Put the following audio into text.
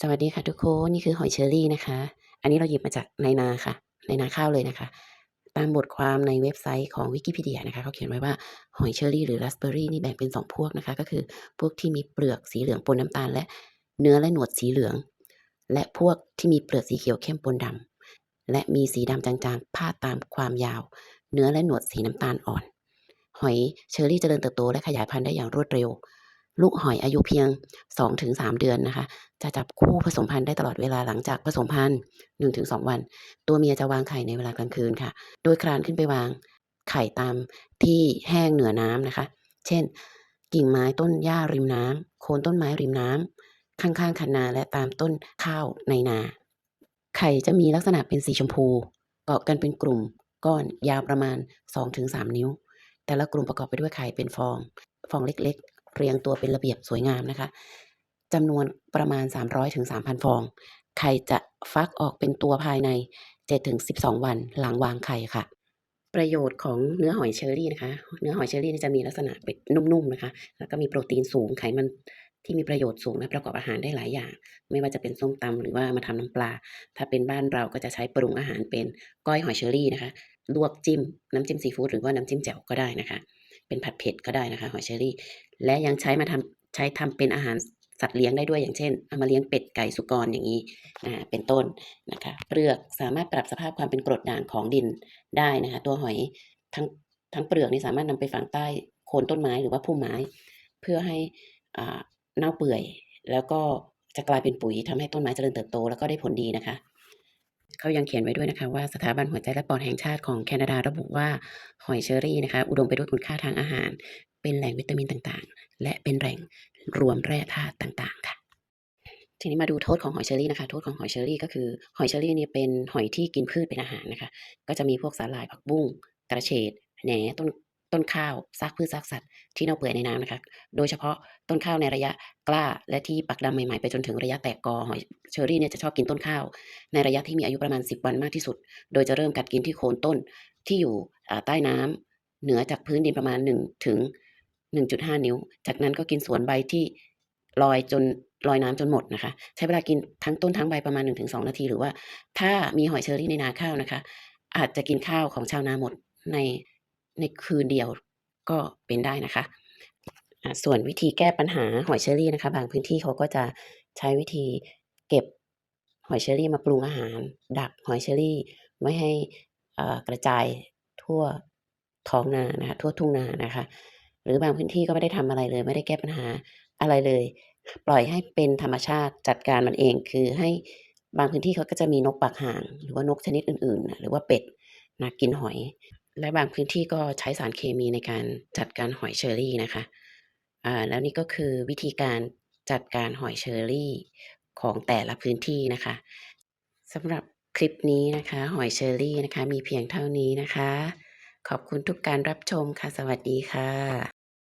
สวัสดีค่ะทุกคนนี่คือหอยเชอรี่นะคะ อันนี้เราหยิบมาจากในนาค่ะ ในนาข้าวเลยนะคะ ตามบทความในเว็บไซต์ของ Wikipedia นะคะเขาเขียนไว้ว่าหอยเชอรี่หรือราสเบอร์รี่นี่แบ่งเป็น 2 พวกนะคะ ก็คือพวกที่มีเปลือกสีเหลืองปนน้ำตาล และเนื้อและหนวดสีเหลือง และพวกที่มีเปลือกสีเขียวเข้มปนดำและมีสีดำจางๆพาดตามความยาว เนื้อและหนวดสีน้ำตาลอ่อน หอยเชอรี่เจริญเติบโตและขยายพันธุ์ได้อย่างรวดเร็ว ลูกหอยอายุเพียง 2-3 เดือนนะคะ จะจับคู่ผสมพันธุ์ได้ตลอดเวลาหลังจากผสมพันธุ์ 1-2 วัน ตัวเมียจะวางไข่ในเวลากลางคืนค่ะ โดยคลานขึ้นไปวางไข่ตามที่แห้งเหนือน้ำนะคะ เช่น กิ่งไม้ต้นหญ้าริมน้ำโคนต้นไม้ริมน้ำข้างๆคันนาและตามต้นข้าวในนา ไข่จะมีลักษณะเป็นสีชมพู เกาะกันเป็นกลุ่มก้อนยาวประมาณ 2-3 นิ้ว แต่ละกลุ่มประกอบไปด้วยไข่เป็นฟอง ฟองเล็ก เรียงตัวเป็นระเบียบสวยงามนะคะจำนวนประมาณ 300-3,000 ฟอง ไข่จะฟักออกเป็นตัวภายใน7-12 วันหลังวางไข่ค่ะ ประโยชน์ของเนื้อหอยเชอรี่นะคะ เนื้อหอยเชอรี่จะมีลักษณะเป็นนุ่มๆนะคะ แล้วก็มีโปรตีนสูง ไขมันที่มีประโยชน์สูงและประกอบอาหารได้หลายอย่าง ไม่ว่าจะเป็นส้มตำหรือว่ามาทำน้ำปลา ถ้าเป็นบ้านเราก็จะใช้ปรุงอาหารเป็นก้อยหอยเชอรี่นะคะ ลวกจิ้มน้ำจิ้มซีฟู้ดหรือว่าน้ำจิ้มแจ่วก็ได้นะคะ เป็นผัดเผ็ดก็ได้นะคะหอยเชอรี่ และยังใช้มาทำใช้ทำเป็นอาหารสัตว์เลี้ยงได้ด้วยอย่างเช่นเอามาเลี้ยงเป็ดไก่สุกรอย่างงี้อ่าเป็นต้นนะคะเปลือกสามารถปรับสภาพความเป็นกรดด่างของดินได้นะคะตัวหอยทั้งทั้งเปลือกนี่สามารถนำไปฝังใต้โคนต้นไม้หรือว่าพุ่มไม้ เพื่อให้อ่าเน่าเปื่อย แล้วก็จะกลายเป็นปุ๋ยทำให้ต้นไม้เจริญเติบโตแล้วก็ได้ผลดีนะคะ เขายังเขียนไว้ด้วยนะคะว่าสถาบันหัวใจและปอดแห่งชาติของแคนาดาระบุว่าหอยเชอรี่นะคะอุดมไปด้วยคุณค่าทางอาหาร เป็นแหล่งวิตามินต่างๆ และเป็นแหล่งรวมแร่ธาตุต่างๆ ค่ะ ทีนี้มาดูโทษของหอยเชอรี่นะคะ โทษของหอยเชอรี่ก็คือหอยเชอรี่เนี่ยเป็นหอยที่กินพืชเป็นอาหารนะคะ ก็จะมีพวกสาหร่ายผักบุ้งกระเฉดแหน่ต้น ต้นข้าวซากพืชซากสัตว์ที่เน่าเปื่อยในน้ำนะคะ โดยเฉพาะต้นข้าวในระยะกล้าและที่ปักดำใหม่ๆ ไปจนถึงระยะแตกกอหอยเชอรี่เนี่ยจะชอบกินต้นข้าว ในระยะที่มีอายุประมาณ 10 วันมากที่สุด โดยจะเริ่มกัดกินที่โคนต้นที่อยู่ใต้น้ำเหนือจากพื้นดินประมาณ1ถึง1.5 นิ้ว จากนั้นก็กินสวนใบที่ลอยจนลอยน้ำจนหมดนะคะ ใช้เวลากินทั้งต้นทั้งใบประมาณ 1-2 นาที หรือว่า ถ้ามีหอยเชอรี่ในนาข้าวนะคะ อาจจะกินข้าวของชาวนาหมดใน ในคืนเดียวก็เป็นได้นะคะ ส่วนวิธีแก้ปัญหาหอยเชอรี่นะคะ บางพื้นที่เขาก็จะใช้วิธีเก็บหอยเชอรี่มาปรุงอาหาร ดักหอยเชอรี่ไม่ให้อ่ากระจายทั่วท้องนานะคะทั่วทุ่งนานะคะ หรือบางพื้นที่ก็ไม่ได้ทำอะไรเลย ไม่ได้แก้ปัญหาอะไรเลย ปล่อยให้เป็นธรรมชาติจัดการมันเอง คือให้บางพื้นที่เขาก็จะมีนกปากห่าง หรือว่านกชนิดอื่นๆ หรือว่าเป็ดนะกินหอย และบางพื้นที่ก็ใช้สารเคมีในการจัดการหอยเชอรี่นะคะอ่าแล้วนี่ก็คือวิธีการจัดการหอยเชอรี่ของแต่ละพื้นที่นะคะสำหรับคลิปนี้นะคะ หอยเชอรี่นะคะ มีเพียงเท่านี้นะคะ ขอบคุณทุกการรับชมค่ะ สวัสดีค่ะ